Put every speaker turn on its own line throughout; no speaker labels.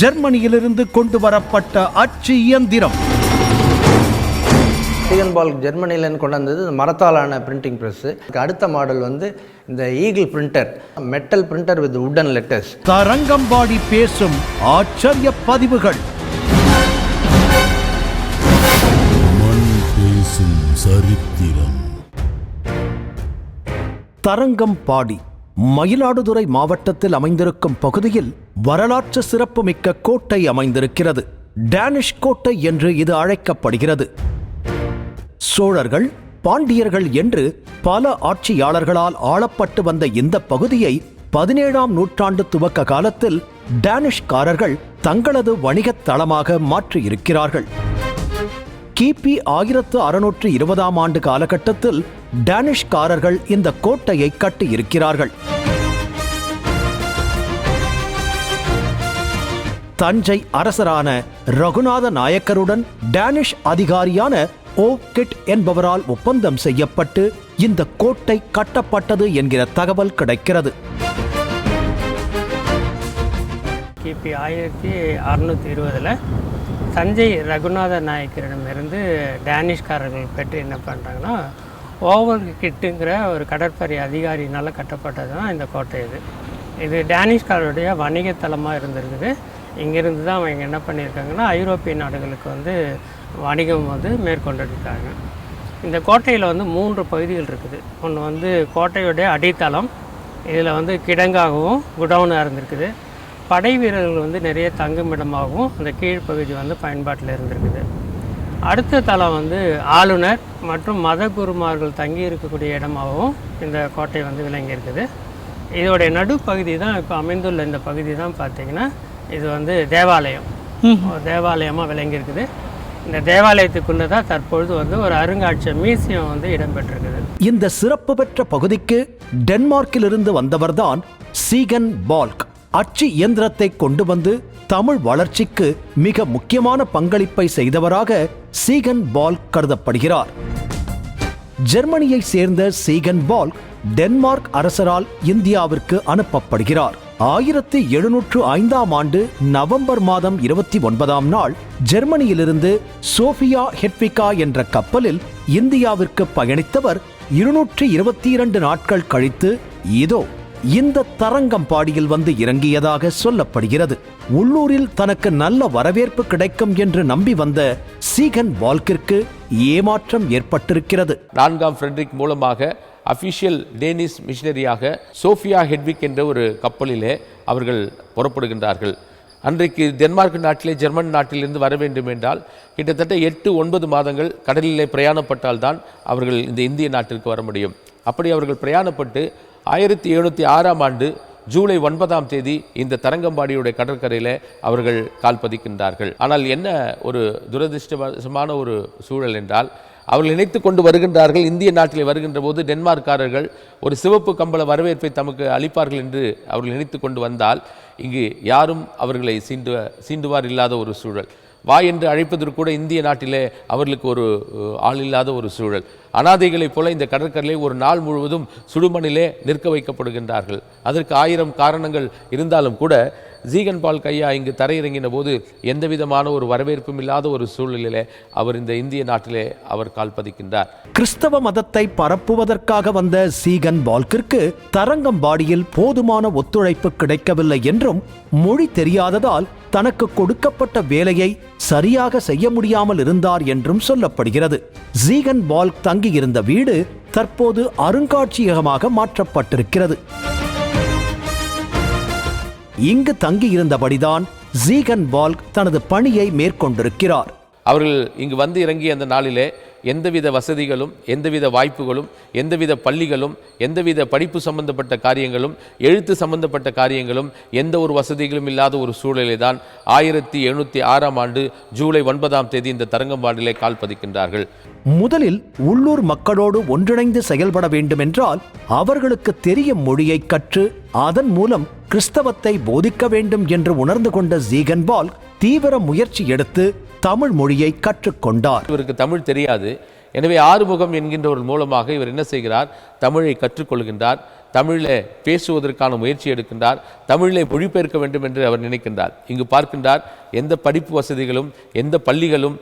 ஜெர்மனியிலிருந்து கொண்டு வரப்பட்ட அச்சு இயந்திரம்.
ஸ்டீகன் பால் ஜெர்மனிலேருந்து கொண்டு வந்தது இந்த மரத்தாலான பிரிண்டிங் ப்ரெஸ்ஸு அடுத்த மாடல் வந்து இந்த Eagle printer metal printer with wooden letters
Tharangambadi பேசும் ஆச்சரிய பதிவுகள்.
பேசும் சரித்திரம்.
தரங்கம்பாடி. மயிலாடுதுறை மாவட்டத்தில் அமைந்திருக்கும் பகுதியில் வரலாற்று சிறப்புமிக்க கோட்டை அமைந்திருக்கிறது. டேனிஷ் கோட்டை என்று இது அழைக்கப்படுகிறது. சோழர்கள் பாண்டியர்கள் என்று பல ஆட்சியாளர்களால் ஆளப்பட்டு வந்த இந்த பகுதியை பதினேழாம் நூற்றாண்டு துவக்க காலத்தில் டேனிஷ்காரர்கள் தங்களது வணிகத் தளமாக மாற்றியிருக்கிறார்கள். கிபி ஆயிரத்து அறுநூற்று இருபதாம் ஆண்டு காலகட்டத்தில் டேனிஷ்காரர்கள் இந்த கோட்டையை கட்டியிருக்கிறார்கள். தஞ்சை அரசரான ரகுநாத நாயக்கருடன் டேனிஷ் அதிகாரியான ஓ கிட் என்பவரால் ஒப்பந்தம் செய்யப்பட்டு இந்த கோட்டை கட்டப்பட்டது என்கிற தகவல் கிடைக்கிறது.
கிபி ஆயிரத்தி அறநூற்றி இருபதுல தஞ்சை ரகுநாத நாயக்கரிடமிருந்து டேனிஷ்காரர்கள் பெற்று என்ன பண்ணுறாங்கன்னா ஓவர் கிட்டுங்கிற ஒரு கடற்படை அதிகாரினால் கட்டப்பட்டது தான் இந்த கோட்டை இது. இது டேனிஷ்காரருடைய வணிகத்தலமாக இருந்திருக்குது. இங்கேருந்து தான் அவங்க என்ன பண்ணியிருக்காங்கன்னா ஐரோப்பிய நாடுகளுக்கு வந்து வணிகம் வந்து மேற்கொண்டிருக்காங்க. இந்த கோட்டையில் வந்து மூன்று பகுதிகள் இருக்குது. ஒன்று வந்து கோட்டையுடைய அடித்தளம் இதில் வந்து கிடங்காகவும் குடவுனாக இருந்திருக்குது. படை வீரர்கள் வந்து நிறைய தங்குமிடமாகவும் அந்த கீழ்ப்பகுதி வந்து பயன்பாட்டில் இருந்திருக்குது. அடுத்த தளம் வந்து ஆளுநர் மற்றும் மத குருமார்கள் தங்கி இருக்கக்கூடிய இடமாகவும் இந்த கோட்டை வந்து விளங்கி இருக்குது. இதோடைய நடுப்பகுதி தான் இப்போ அமைந்துள்ள இந்த பகுதி தான் பார்த்தீங்கன்னா இது வந்து தேவாலயம். ஒரு தேவாலயமாக விளங்கி இருக்குது. இந்த தேவாலயத்துக்குள்ளே தான் தற்பொழுது வந்து ஒரு அருங்காட்சியகம் மியூசியம் வந்து இடம்பெற்றிருக்குது.
இந்த சிறப்பு பெற்ற பகுதிக்கு டென்மார்க்கிலிருந்து வந்தவர்தான் சீகன் பால்க். அச்சு இயந்திரத்தை கொண்டு வந்து தமிழ் வளர்ச்சிக்கு மிக முக்கியமான பங்களிப்பை செய்தவராக சீகன் பால் கருதப்படுகிறார். ஜெர்மனியை சேர்ந்த சீகன் பால் டென்மார்க் அரசரால் இந்தியாவிற்கு அனுப்பப்படுகிறார். ஆயிரத்தி எழுநூற்று ஐந்தாம் ஆண்டு நவம்பர் மாதம் இருபத்தி ஒன்பதாம் நாள் ஜெர்மனியிலிருந்து சோஃபியா ஹெட்விகா என்ற கப்பலில் இந்தியாவிற்கு பயணித்தவர் இருநூற்றி இருபத்தி இரண்டு நாட்கள் கழித்து இதோ இந்த தரங்கம் பாடியில் வந்து இறங்கியதாக சொல்லப்படுகிறது. உள்ளூரில் தனக்கு நல்ல வரவேற்பு கிடைக்கும் என்று நம்பி வந்த சீகன் வால்கிற்கு ஏமாற்றம் ஏற்பட்டிருக்கிறது.
நான்காம் ஃப்ரெட்ரிக் மூலமாக அஃபிஷியல் டேனிஸ் மிஷினரியாக சோஃபியா ஹெட்விக் என்ற ஒரு கப்பலிலே அவர்கள் புறப்படுகின்றார்கள். அன்றைக்கு டென்மார்க் நாட்டிலே ஜெர்மன் நாட்டிலிருந்து வர வேண்டும் என்றால் கிட்டத்தட்ட எட்டு ஒன்பது மாதங்கள் கடலிலே பிரயாணப்பட்டால்தான் அவர்கள் இந்த இந்திய நாட்டிற்கு வர முடியும். அப்படி அவர்கள் பிரயாணப்பட்டு ஆயிரத்தி எழுநூற்றி ஆறாம் ஆண்டு ஜூலை ஒன்பதாம் தேதி இந்த தரங்கம்பாடியுடைய கடற்கரையில் அவர்கள் கால் பதிக்கின்றார்கள். ஆனால் என்ன ஒரு துரதிருஷ்டமான ஒரு சூழல் என்றால் அவர்கள் இணைத்து கொண்டு வருகின்றார்கள் இந்திய நாட்டிலே வருகின்ற போது டென்மார்க்காரர்கள் ஒரு சிவப்பு கம்பள வரவேற்பை தமக்கு அளிப்பார்கள் என்று அவர்கள் நினைத்து கொண்டு வந்தால் இங்கு யாரும் அவர்களை சீண்டு சீண்டுவார் இல்லாத ஒரு சூழல். வா என்று அழைப்பதற்கு கூட இந்திய நாட்டிலே அவர்களுக்கு ஒரு ஆள் இல்லாத ஒரு சூழல். அனாதைகளைப் போல இந்த கடற்கரையிலே ஒரு நாள் முழுவதும் சுடுமணிலே நிற்க வைக்கப்படுகின்றார்கள். அதற்கு ஆயிரம் காரணங்கள் இருந்தாலும் கூட ஜீகன் பால் கையா இங்கு தரையிறங்கின போது எந்த விதமான ஒரு வரவேற்பும் இல்லாத ஒரு சூழ்நிலையிலே அவர் இந்த இந்திய நாட்டிலே அவர் கால் பதிக்கின்றார்.
கிறிஸ்தவ மதத்தை பரப்புவதற்காக வந்த சீகன் பால்கிற்கு தரங்கம்பாடியில் போதுமான ஒத்துழைப்பு கிடைக்கவில்லை என்றும் மொழி தெரியாததால் தனக்கு கொடுக்கப்பட்ட வேலையை சரியாக செய்ய முடியாமல் இருந்தார் என்றும் சொல்லப்படுகிறது. ஜீகன் பால்க் தங்கியிருந்த வீடு தற்போது அருங்காட்சியகமாக மாற்றப்பட்டிருக்கிறது. இங்கு தங்கியிருந்தபடிதான் ஜீகன் பால்க் தனது பணியை மேற்கொண்டிருக்கிறார்.
அவர்கள் இங்கு வந்து இறங்கிய அந்த நாளிலே எந்தவித வசதிகளும் எந்தவித வாய்ப்புகளும் எந்தவித பள்ளிகளும் எந்தவித படிப்பு சம்பந்தப்பட்ட காரியங்களும் எழுத்து சம்பந்தப்பட்ட காரியங்களும் எந்த ஒரு வசதிகளும் இல்லாத ஒரு சூழலை தான் ஆயிரத்தி எழுநூற்றி ஆறாம் ஆண்டு ஜூலை ஒன்பதாம் தேதி இந்த தரங்கம்பாடிலே கால் பதிக்கின்றார்கள்.
முதலில் உள்ளூர் மக்களோடு ஒன்றிணைந்து செயல்பட வேண்டுமென்றால் அவர்களுக்கு தெரியும் மொழியை கற்று அதன் மூலம் கிறிஸ்தவத்தை போதிக்க வேண்டும் என்று உணர்ந்து கொண்ட ஜீகன்பால் தீவிர முயற்சி எடுத்து தமிழ் மொழியை கற்றுக்கொண்டார்.
இவருக்கு தமிழ் தெரியாது. எனவே ஆறுமுகம் என்கின்ற ஒரு மூலமாக இவர் என்ன செய்கிறார்? தமிழை கற்றுக்கொள்கின்றார். தமிழில் பேசுவதற்கான முயற்சி எடுக்கின்றார். தமிழை மொழிபெயர்க்க வேண்டும் என்று அவர் நினைக்கின்றார். இங்கு பார்க்கின்றார் எந்த படிப்பு வசதிகளும் எந்த பள்ளிகளும்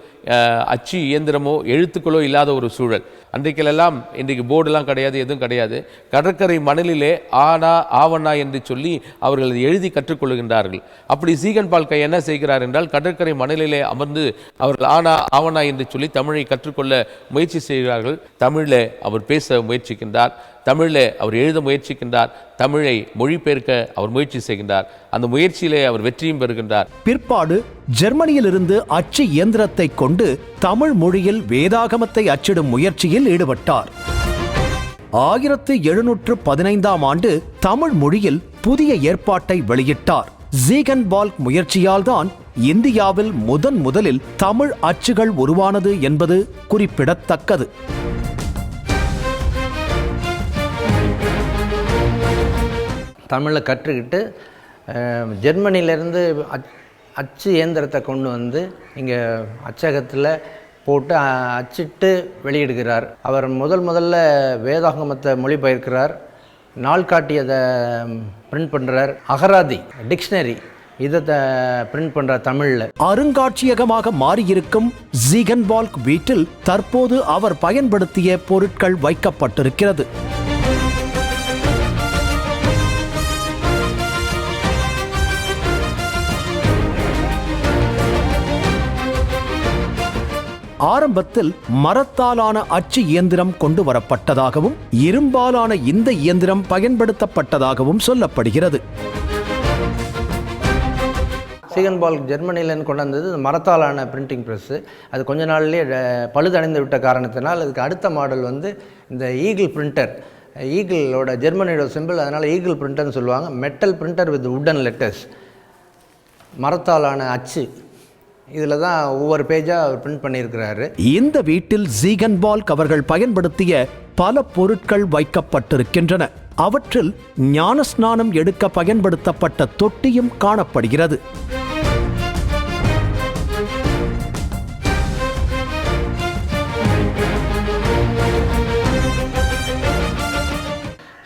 அச்சு இயந்திரமோ எழுத்துக்களோ இல்லாத ஒரு சூழல். அன்றைக்கெல்லாம் இன்றைக்கு போர்டெல்லாம் கிடையாது எதுவும் கிடையாது. கடற்கரை மணலிலே ஆனா ஆவணா என்று சொல்லி அவர்கள் எழுதி கற்றுக்கொள்கின்றார்கள். அப்படி சீகன் பால்கை என்ன செய்கிறார் என்றால் கடற்கரை மணலிலே அமர்ந்து அவர்கள் ஆனா ஆவணா என்று சொல்லி தமிழை கற்றுக்கொள்ள முயற்சி செய்கிறார்கள். தமிழில் அவர் பேச முயற்சிக்கின்றார். தமிழில் அவர் எழுத முயற்சிக்கின்றார் தமிழை மொழிபெயர்க்க அவர் முயற்சி செய்கின்றார் அந்த முயற்சியிலே அவர் வெற்றியும் பெறுகின்றார்.
பிற்பாடு ஜெர்மனியிலிருந்து அச்சு இயந்திரத்தை கொண்டு தமிழ் மொழியில் வேதாகமத்தை அச்சிடும் முயற்சியில் ஈடுபட்டார். ஆயிரத்து எழுநூற்று பதினைந்தாம் ஆண்டு தமிழ் மொழியில் புதிய ஏற்பாட்டை வெளியிட்டார். ஜீகன்பால்க் முயற்சியால் தான் இந்தியாவில் முதன் முதலில் தமிழ் அச்சுகள் உருவானது என்பது குறிப்பிடத்தக்கது.
தமிழில் கற்றுக்கிட்டு ஜெர்மனிலேருந்து அச் அச்சு இயந்திரத்தை கொண்டு வந்து இங்கே அச்சகத்தில் போட்டு அச்சிட்டு வெளியிடுகிறார். அவர் முதல் முதல்ல வேதாகமத்தை மொழிபெயர்க்கிறார். நாள்காட்டியதை பிரிண்ட் பண்ணுறார் அகராதி டிக்ஷனரி இதை பிரிண்ட் பண்ணுற தமிழில்.
அருங்காட்சியகமாக மாறியிருக்கும் ஜீகன்பால்க் வீட்டில் தற்போது அவர் பயன்படுத்திய பொருட்கள் வைக்கப்பட்டிருக்கிறது. ஆரம்பத்தில் மரத்தாலான அச்சு இயந்திரம் கொண்டு வரப்பட்டதாகவும் இரும்பாலான இந்த இயந்திரம் பயன்படுத்தப்பட்டதாகவும் சொல்லப்படுகிறது.
சீகன்பால் ஜெர்மனியிலேருந்து கொண்டு வந்தது மரத்தாலான பிரிண்டிங் ப்ரெஸ்ஸு அது கொஞ்ச நாள்லேயே பழுதடைந்து விட்ட காரணத்தினால் அதுக்கு அடுத்த மாடல் வந்து இந்த ஈகிள் பிரிண்டர் ஈகிளோட ஜெர்மனியோட சிம்பிள் அதனால் ஈகிள் பிரிண்டர்னு சொல்லுவாங்க. Metal printer with wooden letters மரத்தாலான அச்சு. இதில் தான் ஒவ்வொரு பேஜாக அவர் பிரிண்ட் பண்ணியிருக்கிறாரு.
இந்த வீட்டில் ஜீகன்பால்க் அவர்கள் பயன்படுத்திய பல பொருட்கள் வைக்கப்பட்டிருக்கின்றன. அவற்றில் ஞானஸ்நானம் எடுக்க பயன்படுத்தப்பட்ட தொட்டியும் காணப்படுகிறது.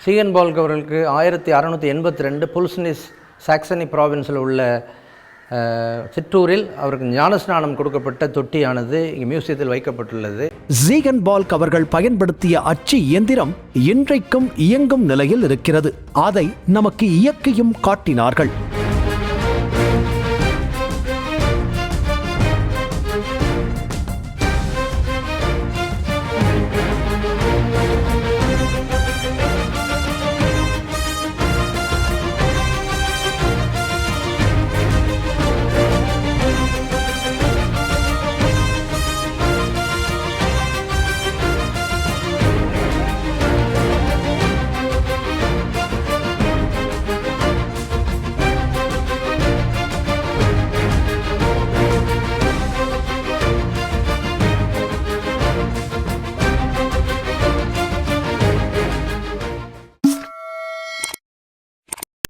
சீகன்பால்க் அவர்களுக்கு ஆயிரத்தி அறநூற்றி எண்பத்தி ரெண்டு புல்ஸ்னிஸ் சாக்சனி ப்ராவின்ஸில் உள்ள சிற்றூரில் அவருக்கு ஞானஸ்நானம் கொடுக்கப்பட்ட தொட்டியானது இங்கே மியூசியத்தில் வைக்கப்பட்டுள்ளது.
ஜீகன்பால்க் அவர்கள் பயன்படுத்திய அச்சு இயந்திரம் இன்றைக்கும் இயங்கும் நிலையில் இருக்கிறது. அதை நமக்கு இயக்கியும் காட்டினார்கள்.